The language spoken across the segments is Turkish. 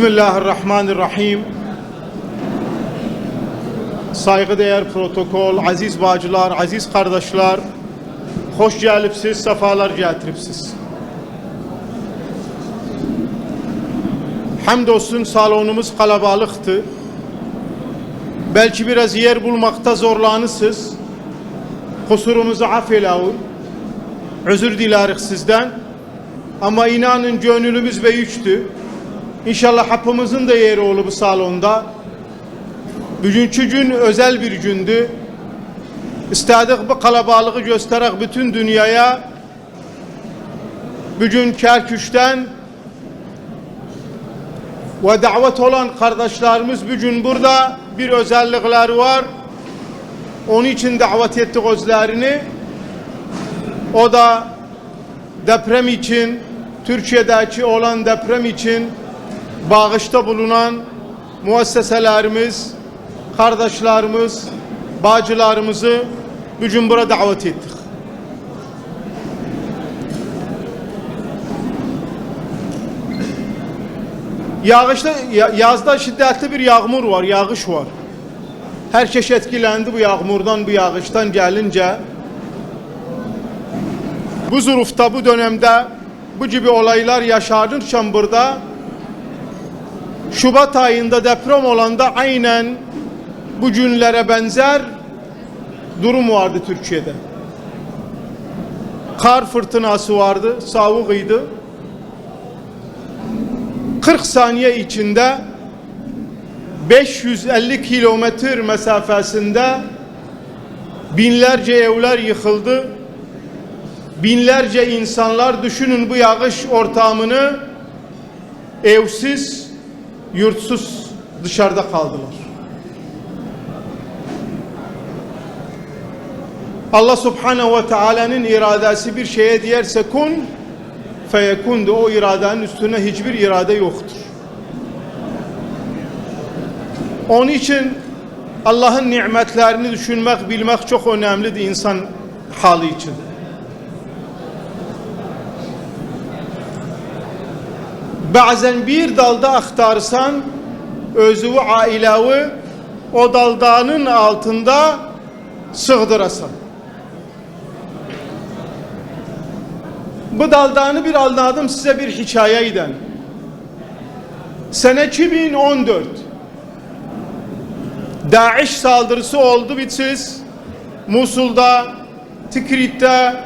Bismillahirrahmanirrahim. Saygıdeğer protokol, aziz bacılar, aziz kardeşler, hoş gelipsiz, sefalar getiripsiz. Hamdolsun salonumuz kalabalıktı. Belki biraz yer bulmakta zorlanırsınız. Kusurumuzu affeyleyin. Özür dilerik sizden. Ama inanın gönlümüz büyüktü. İnşallah hapımızın da yeri olur bu salonda. Bugünkü gün özel bir gündü. İstedik bu kalabalığı göstererek bütün dünyaya bugün Kerküş'ten ve davet olan kardeşlerimiz bugün burada bir özellikleri var. Onun için davet ettik özlerini. O da deprem için, Türkiye'deki olan deprem için bağışta bulunan müesseselerimiz, kardeşlerimiz, bacılarımızı bugün burada davet ettik. Yağışta, ya- yazda şiddetli bir yağmur var, yağış var. Herkes etkilendi bu yağmurdan, bu yağıştan gelince. Bu zurufta, bu dönemde bu gibi olaylar yaşanırken burada Şubat ayında deprem olanda aynen bu günlere benzer durum vardı Türkiye'de. Kar fırtınası vardı, soğukıydı. 40 saniye içinde 550 kilometre mesafesinde binlerce evler yıkıldı. Binlerce insanlar düşünün bu yağış ortamını evsiz, yurtsuz dışarıda kaldılar. Allah Subhanahu ve Taala'nın iradesi bir şeye diyerse kun feyekundu o iradenin üstüne hiçbir irade yoktur. Onun için Allah'ın nimetlerini düşünmek, bilmek çok önemlidir insan hali için. Bazen bir dalda aktarsan özü ailevi o daldanın altında sığdırasan. Bu daldanı bir anladım size bir hikayeyden. Sene 2014 Daesh saldırısı oldu bitsiz. Musul'da, Tikrit'te,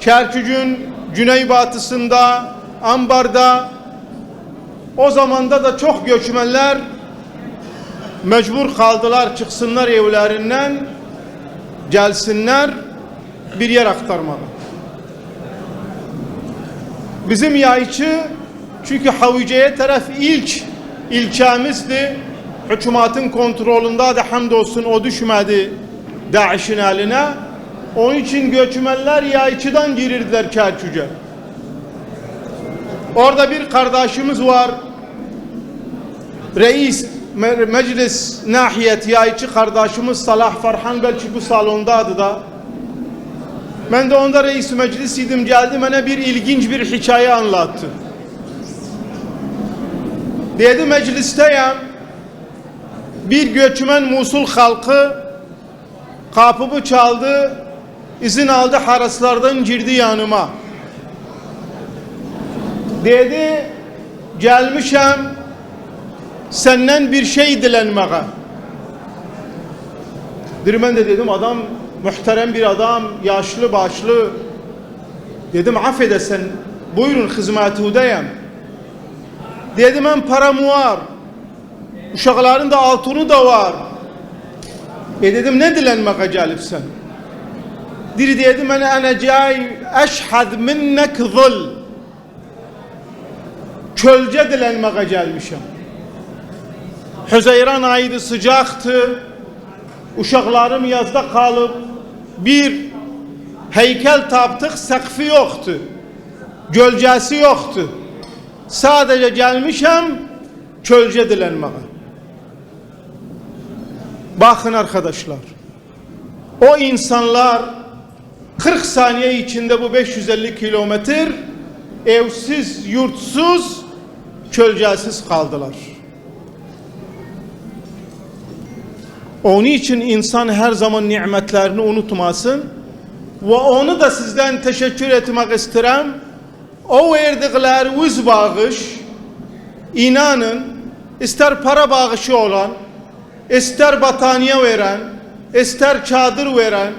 Kerkük'ün güneybatısında, Ambar'da o zamanda da çok göçmenler mecbur kaldılar çıksınlar evlerinden gelsinler bir yer aktarmalı. Bizim yayçı çünkü Havice'ye taraf ilk ilçemizdi. Hükümetin kontrolünde de hamdolsun o düşmedi Daesh'in eline. Onun için göçmenler yayçıdan girirdiler Kerkük'e. Orada bir kardeşimiz var. Reis me- meclis nahiyet yayçı kardeşimiz Salah Farhan belki bu salondadı da. Ben de onda reis meclis idim geldi bana bir ilginç bir hikaye anlattı. Dedi meclisteyim. Bir göçmen Musul halkı kapımı çaldı. izin aldı haraslardan girdi yanıma. Dedi gelmişem senden bir şey dilenmeye. Bir ben de dedim adam muhterem bir adam, yaşlı başlı. Dedim affedersen buyurun hizmetudeyim. Dedim ben param var. Uşakların da altını da var. E dedim ne dilenmeye gelipsen? Diri dedim ben ana cay eşhad minnek zul. Çölce dilenmeye gelmişim. Hüzeyran ayıydı sıcaktı. Uşaklarım yazda kalıp bir heykel taptık sakfı yoktu. Gölgesi yoktu. Sadece gelmişim çölce dilenmeye. Bakın arkadaşlar. O insanlar 40 saniye içinde bu 550 kilometre evsiz, yurtsuz kölgəsiz kaldılar. Onun için insan her zaman nimetlerini unutmasın ve onu da sizden teşekkür etmek isterim. O verdikleriniz bağış, inanın ister para bağışı olan, ister bataniye veren, ister çadır veren,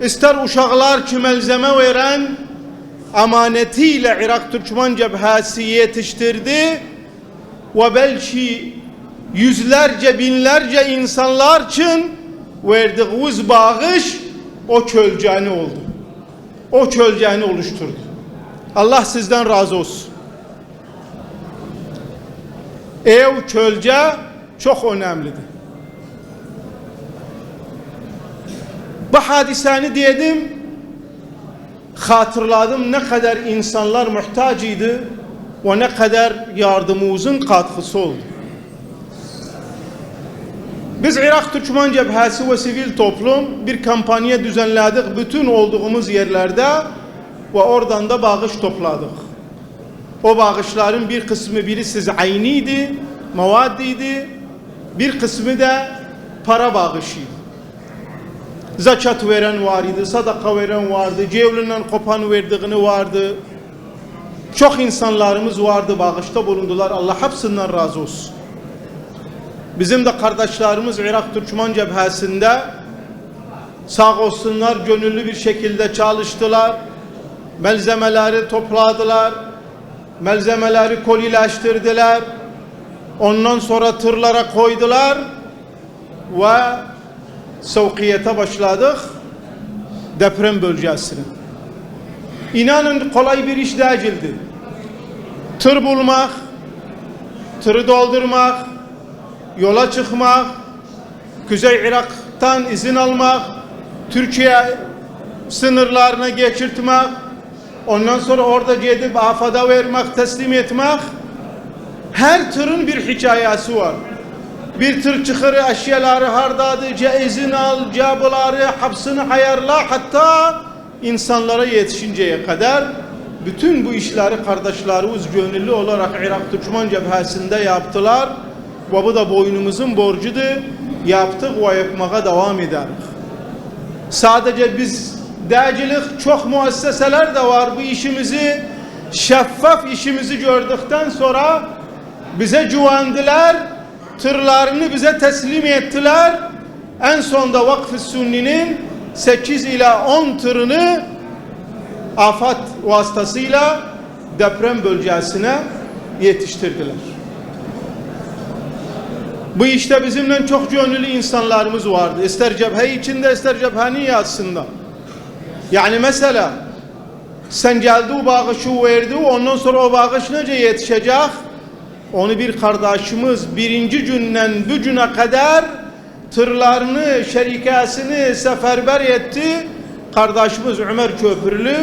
ister uşaklar için malzeme veren amanetiyle Irak Türkmen Cebhası yetiştirdi ve belki yüzlerce binlerce insanlar için verdiğiniz bağış o çölceni oldu. O çölceni oluşturdu. Allah sizden razı olsun. Ev çölce çok önemlidir. Bu hadiseni dedim, hatırladım ne kadar insanlar muhtacıydı ve ne kadar yardımımızın katkısı oldu. Biz Irak Türkmen Cebhası ve sivil toplum bir kampanya düzenledik bütün olduğumuz yerlerde ve oradan da bağış topladık. O bağışların bir kısmı birisi aynıydı, mavaddiydi, bir kısmı da para bağışıydı. Zekat veren vardı, sadaka veren vardı, cevlinden kopan verdiğini vardı. Çok insanlarımız vardı, bağışta bulundular. Allah hepsinden razı olsun. Bizim de kardeşlerimiz Irak Türkmen Cebhası'nda sağ olsunlar gönüllü bir şekilde çalıştılar. Malzemeleri topladılar. Malzemeleri kolileştirdiler. Ondan sonra tırlara koydular ve sevkiyete başladık deprem bölgesine. İnanın kolay bir iş değildi. Tır bulmak, tırı doldurmak, yola çıkmak, Kuzey Irak'tan izin almak, Türkiye sınırlarına geçirtmek, ondan sonra orada gidip afada vermek, teslim etmek, her tırın bir hikayesi var. Bir tır çıkırı eşyaları hardadı, ce izin al, cebuları, hapsını ayarla, hatta insanlara yetişinceye kadar bütün bu işleri kardeşlerimiz gönüllü olarak Irak Türkmen Cebhası'nda yaptılar ve bu da boynumuzun borcudur. Yaptık ve yapmaya devam ederiz. Sadece biz değicilik çok müesseseler de var bu işimizi şeffaf işimizi gördükten sonra bize güvendiler tırlarını bize teslim ettiler en sonda Vakf-ı Sunni'nin 8 ila 10 tırını afat vasıtasıyla deprem bölgesine yetiştirdiler. Bu işte bizimle çok gönüllü insanlarımız vardı. İster cephe içinde ister cephenin yatsında. Yani mesela sen geldi o bağışı verdi ondan sonra o bağış nece yetişecek? Onu bir kardeşimiz birinci günden bu güne kadar tırlarını, şerikasını seferber etti. Kardeşimiz Ömer Köprülü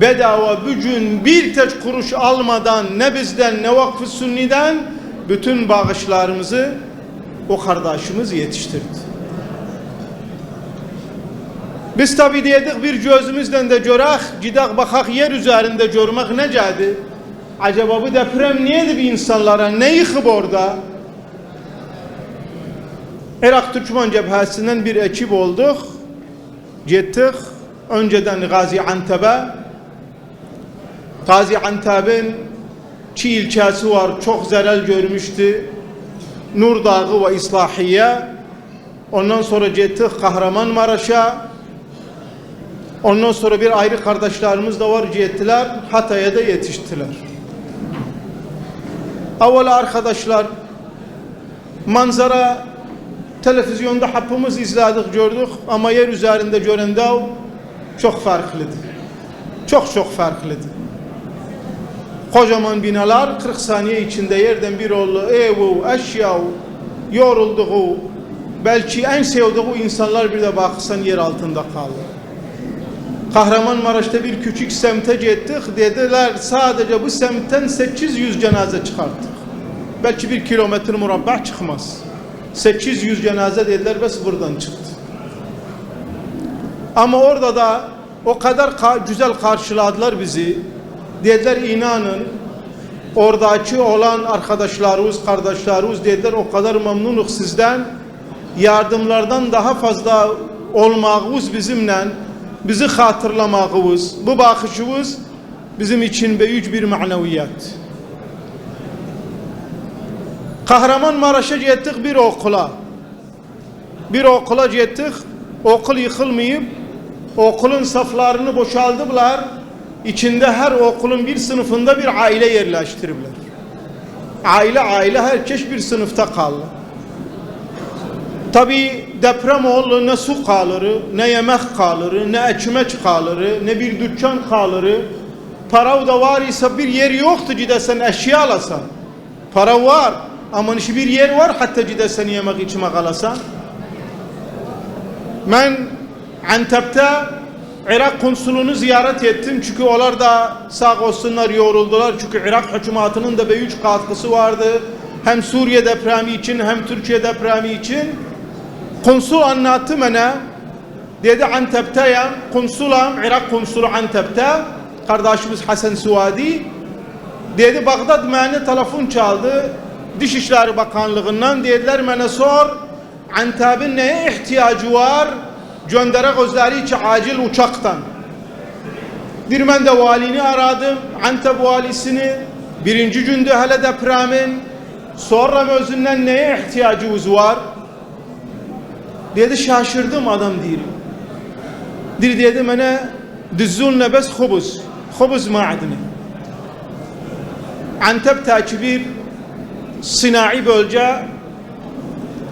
bedava bugün bir tek kuruş almadan ne bizden ne Vakfı Sunni'den bütün bağışlarımızı o kardeşimiz yetiştirdi. Biz tabi dedik bir gözümüzden de görək, gidək baxaq yer üzerinde görmək necədir? Acaba bu deprem niyedir insanlara? Ne yıkıp orada? Irak Türkmen Cebhası'ndan bir ekip olduk. Gittik. Önceden Gazi Antep'e. Gazi Antep'in çi ilçesi var. Çok zarar görmüştü. Nur Dağı ve İslahiye. Ondan sonra gittik Kahramanmaraş'a. Ondan sonra bir ayrı kardeşlerimiz de var gittiler. Hatay'a da yetiştiler. Evvela arkadaşlar manzara televizyonda hepimiz izledik gördük ama yer üzerinde görende çok farklıdır. Çok çok farklıdır. Kocaman binalar 40 saniye içinde yerden bir oldu. Evu, eşya, yorulduğu, belki en sevdiği insanlar bir de baksan yer altında kaldı. Kahramanmaraş'ta bir küçük semte gittik. Dediler sadece bu semtten 800 cenaze çıkarttık. Belki bir kilometre murabba çıkmaz. 800 cenaze dediler bes buradan çıktı. Ama orada da o kadar ka güzel karşıladılar bizi. Dediler inanın Oradaki olan arkadaşlarımız, kardeşlerimiz dediler o kadar memnunuk sizden. Yardımlardan daha fazla olmağınız bizimle, bizi hatırlamağınız, bu bakışınız bizim için büyük bir maneviyat. Kahramanmaraş'a gittik bir okula. Bir okula gittik. Okul yıkılmayıp okulun saflarını boşaldılar. İçinde her okulun bir sınıfında bir aile yerleştirdiler. Aile aile herkes bir sınıfta kaldı. Tabi deprem oldu ne su kalır, ne yemek kalır, ne ekmek kalır, ne bir dükkan kalır. Para da var ise bir yer yoktu gidesen eşya alasan. Para var ama bir yer var hatta gidesen yemek içmek alasan. Ben Antep'te Irak konsulunu ziyaret ettim çünkü onlar da sağ olsunlar yoruldular çünkü Irak hükümetinin de büyük katkısı vardı. Hem Suriye depremi için hem Türkiye depremi için. Konsul anlattı bana. Dedi Antep'teyim. Konsulam, Irak konsulu Antep'te. Kardeşimiz Hasan Suadi. Dedi Bağdat bana telefon çaldı. Dışişleri Bakanlığından dediler bana sor. Antep'in neye ihtiyacı var? Göndere gözleri için acil uçaktan. Bir ben de valini aradım. Antep valisini. Birinci günde hele depremin. Sonra özünden neye ihtiyacımız var? Dedi şaşırdım adam değil. Dir dedi bana düzzulne bes khubuz. Khubuz ma'adini. Antep'teki bir sınai bölge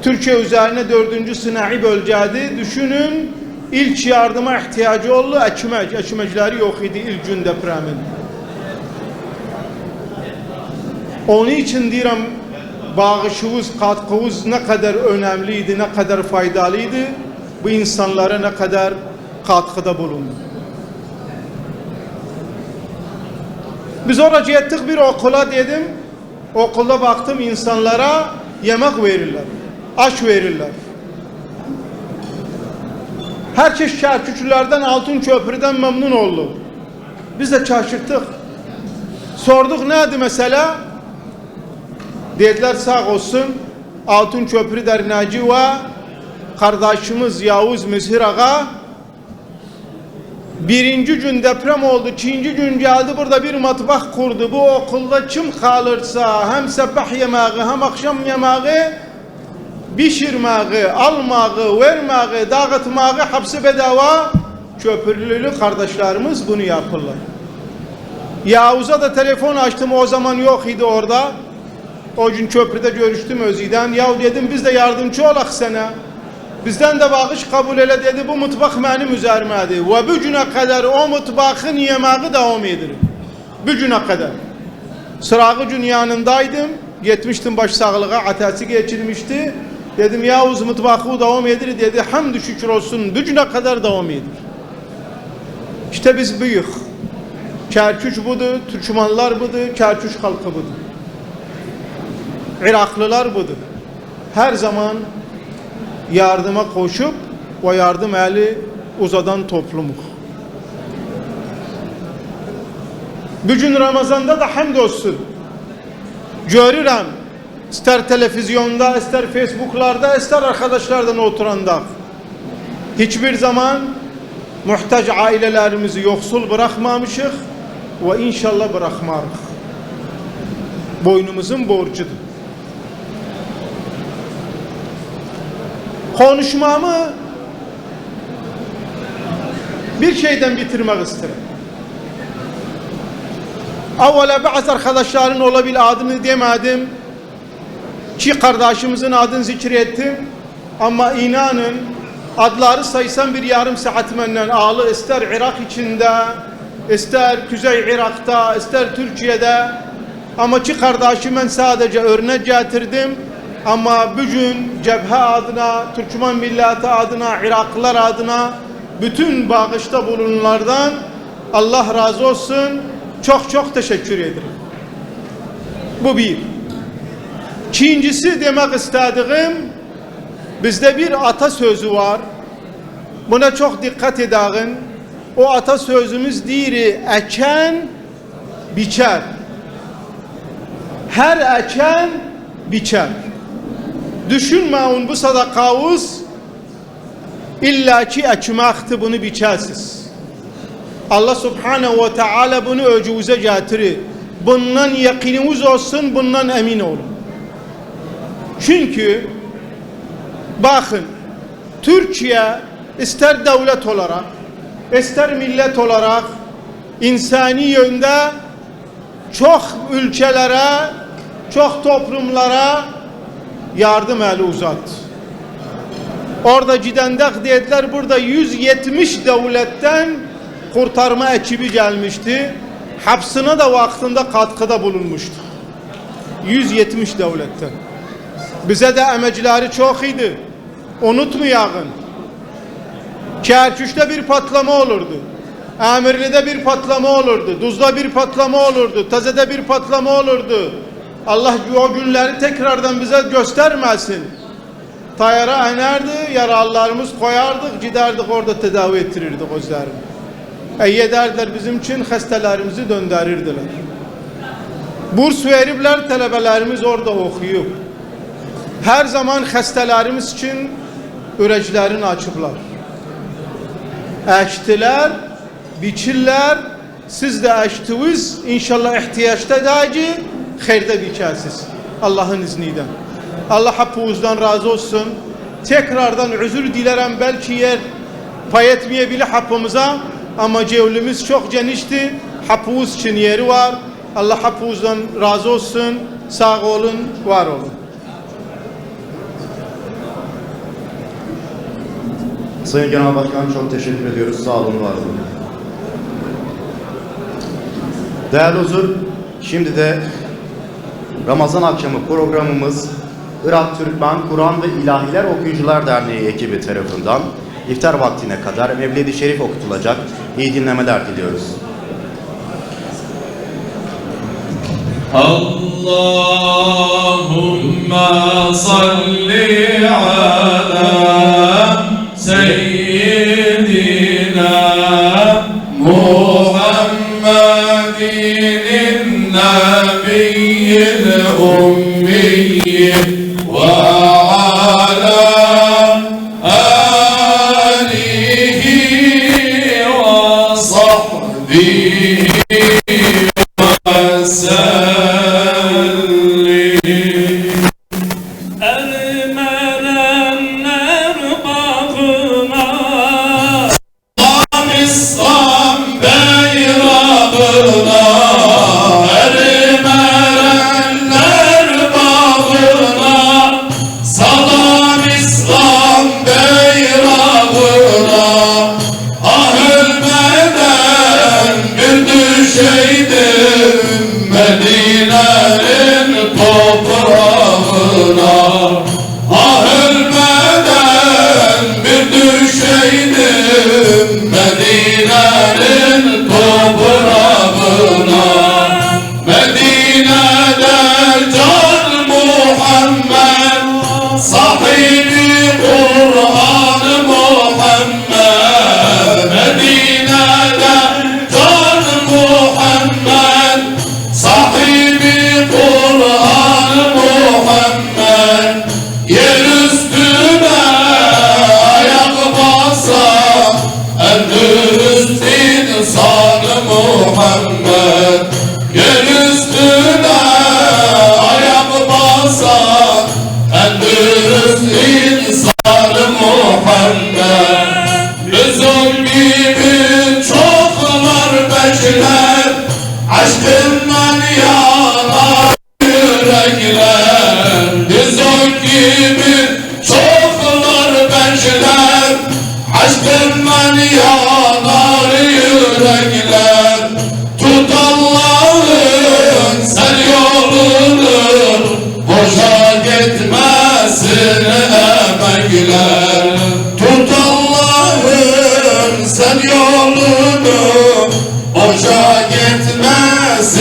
Türkiye üzerine dördüncü sınai bölgeydi. Düşünün ilk yardıma ihtiyacı oldu ekmek. Ekmekleri yok idi ilk gün depremin. Onun için diyorum bağışımız, katkımız ne kadar önemliydi, ne kadar faydalıydı. Bu insanlara ne kadar katkıda bulundu. Biz oraya gittik bir okula dedim. Okulda baktım insanlara yemek verirler. Aş verirler. Herkes çarşıcılardan altın köprüden memnun oldu. Biz de şaşırttık. Sorduk neydi mesela? Dediler sağ olsun Altın Köprü Derneği ve kardeşimiz Yavuz Müzhir Ağa birinci gün deprem oldu, ikinci gün geldi burada bir matbah kurdu. Bu okulda kim kalırsa hem sabah yemeği hem akşam yemeği pişirmeyi, almağı, vermeyi, dağıtmağı hapsi bedava köprülülü kardeşlerimiz bunu yapırlar. Yavuz'a da telefon açtım o zaman yok idi orada. O gün köprüde görüştüm Özü'den. Ya dedim biz de yardımcı olak sana. Bizden de bağış kabul ele dedi. Bu mutfak benim üzerimedir. Ve bu güne kadar o mutfakın yemeği devam edir. Bu güne kadar. Sırağı gün yanındaydım. Gitmiştim baş sağlığa. Atası geçirmişti. Dedim Yavuz mutfakı devam edir dedi. Hamdü şükür olsun. Bu güne kadar devam edir. İşte biz büyük. Kerkük budur, Türkmenler budur, Kerkük halkı budur. Iraklılar budur. Her zaman yardıma koşup o yardım eli uzadan toplumuk. Bugün Ramazan'da da hamdolsun. Görürüm. İster televizyonda, ister Facebook'larda, ister arkadaşlardan oturanda. Hiçbir zaman muhtaç ailelerimizi yoksul bırakmamışık ve inşallah bırakmarız. Boynumuzun borcudur. Konuşmamı bir şeyden bitirmek isterim. Evvela bazı arkadaşların olabilir adını demedim. Ki kardeşimizin adını zikrettim. Ama inanın adları saysam bir yarım saat menden ağlı ister Irak içinde, ister Kuzey Irak'ta, ister Türkiye'de. Ama ki kardeşimin sadece örnek getirdim. Ama bugün cephe adına, Türkmen milleti adına, Iraklılar adına bütün bağışta bulunanlardan Allah razı olsun. Çok çok teşekkür ederim. Bu bir. İkincisi demek istediğim bizde bir atasözü var. Buna çok dikkat edin. O atasözümüz diri eken biçer. Her eken biçer. Düşünmeyin bu sadakavuz illaki ekmekti bunu biçersiz. Allah subhanehu ve teala bunu öcüze getirir. Bundan yakininiz olsun, bundan emin olun. Çünkü bakın Türkiye ister devlet olarak ister millet olarak insani yönde çok ülkelere çok toplumlara yardım eli uzattı. Orada gidende dediler burada 170 devletten kurtarma ekibi gelmişti. Hapsına da vaktinde katkıda bulunmuştu. 170 devletten. Bize de emekleri çok iyiydi. Unutmayın. Kerkük'te bir patlama olurdu. Emirli'de bir patlama olurdu. Duz'da bir patlama olurdu. Taze'de bir patlama olurdu. Allah o günleri tekrardan bize göstermesin. Tayara inerdi, yaralılarımız koyardık, giderdik orada tedavi ettirirdik özlerini. Ey ederdiler bizim için hastalarımızı döndürürdüler. Burs veribler, tələbələrimiz orada okuyup. Her zaman hastalarımız için üreclerini açıklar. Eştiler, biçirler, siz de eştiniz, inşallah ihtiyaçta dahi xeyirde biçersiz. Allah'ın izniyle. Allah hakkınızdan razı olsun. Tekrardan özür dilerim belki yer pay etmeyebilir hakkımıza ama cevlimiz çok genişti. Hakkımız için yeri var. Allah hakkınızdan razı olsun. Sağ olun, var olun. Sayın Genel Başkan çok teşekkür ediyoruz. Sağ olun, var olun. Değerli huzur, şimdi de Ramazan akşamı programımız Irak Türkmen Kur'an ve İlahiler Okuyucular Derneği ekibi tarafından iftar vaktine kadar Mevlid-i Şerif okutulacak. İyi dinlemeler diliyoruz. Allahümme salli ala seyyidina sen yolunu Boşa gitmesin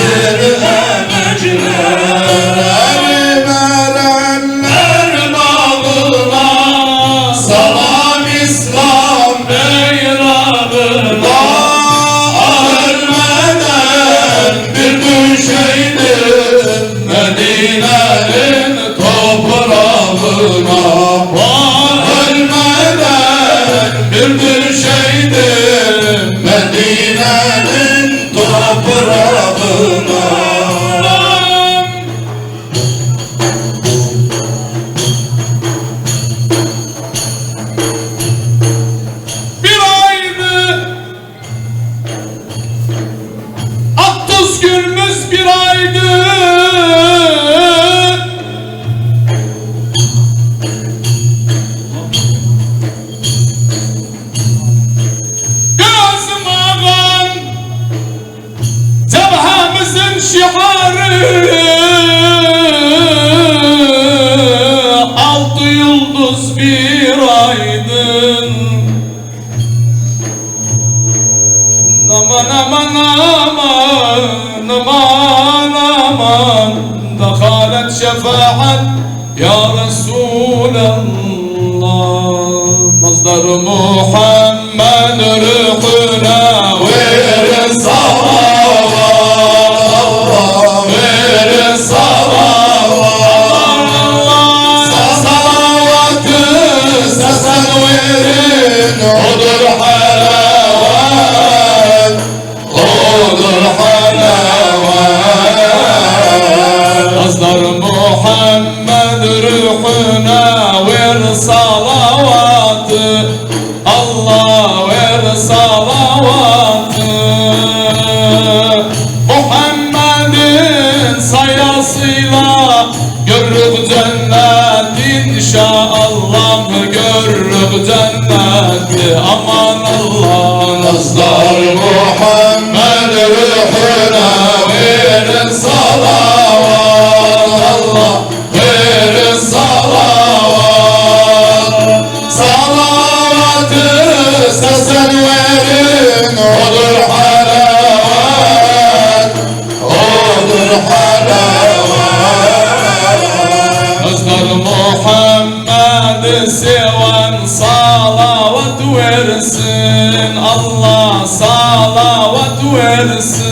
versin. Allah salavat versin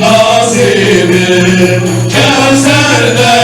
nasibim Kevser'den